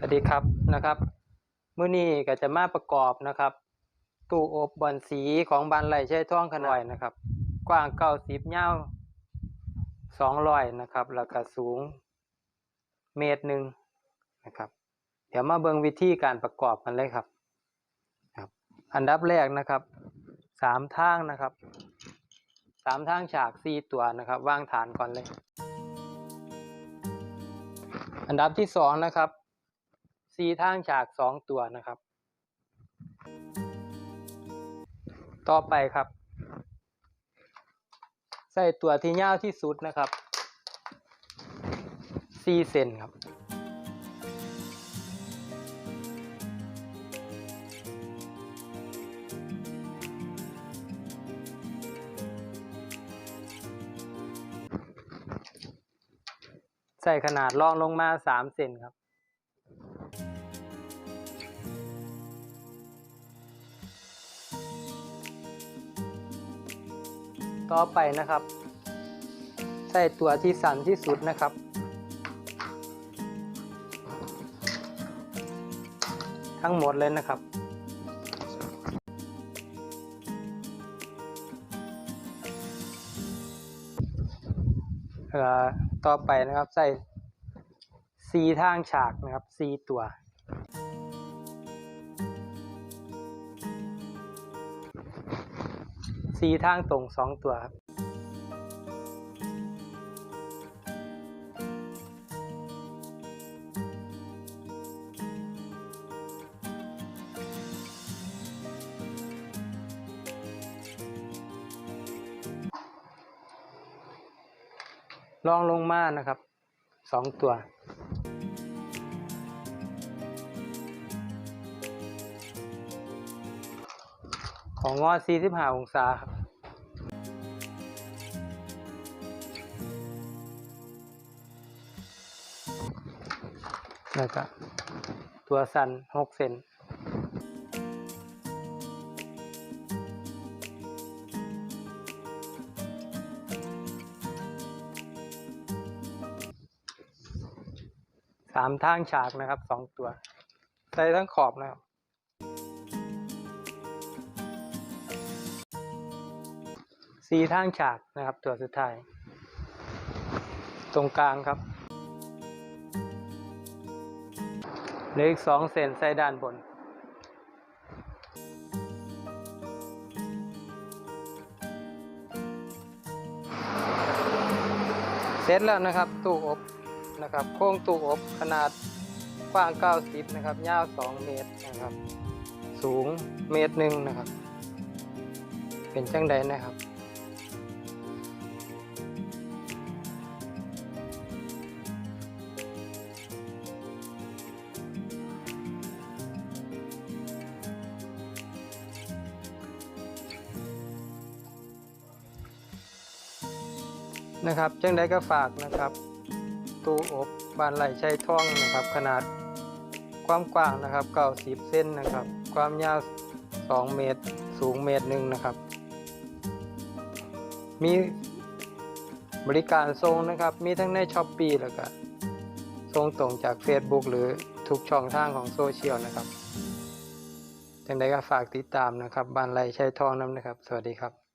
สวัสดีครับนะครับมื้อนี้ก็จะมาประกอบนะครับ ตู้อบบอนสีของบานไหลใช้ท่องขนาดนะครับ กว้างเก้าสิบยาสองร้อยนะครับแล้วก็สูงเมตรหนึ่งนะครับ เดี๋ยวมาเบิ่งวิธีการประกอบกันเลยครับครับ อันดับแรกนะครับสามทางนะครับสามทางฉากสี่ตัวนะครับวางฐานก่อนเลย อันดับที่สองนะครับ สี่ทางฉากสองตัวนะครับ ต่อไปครับ ใส่ตัวที่ยาวที่สุดนะครับสี่เซนครับใส่ขนาดรองลงมาสามเซนครับ ต่อไปนะครับ ใส่ตัวที่สั้นที่สุดนะครับ ทั้งหมดเลยนะครับต่อไปนะครับใส่สีทางฉากนะครับสีตัว สีทางตรงสองตัวครับลองลงมานะครับสองตัว ของงอ45องศาครับแล้วก็ตัวสัน6เซนสามทางฉากนะครับสองตัว ใส่ทั้งขอบนะครับ สีทางฉากนะครับ ตัวสุดท้าย ตรงกลางครับเหลืออีกสองเซนใส่ด้านบนเสร็จแล้วนะครับตู้อบนะครับ โค้งตู้อบขนาดกว้าง 90 นะครับ ยาว 2 เมตรนะครับ สูงเมตรหนึ่งนะครับ เป็นจังใดนะครับ นะครับจังใดก็ฝากนะครับ ตู้อบบานไหลชัยท่องนะครับ ขนาดความกว้างนะครับ90เส้นนะครับ ความยาว2เมตรสูงเมตรหนึ่งนะครับ มีบริการส่งนะครับ มีทั้งในช้อปปี้แล้วก็ส่งตรงจาก Facebook หรือทุกช่องทางของโซเชียลนะครับจังใดก็ฝากติดตามนะครับบานไหลชัยทองน้ำนะครับ สวัสดีครับ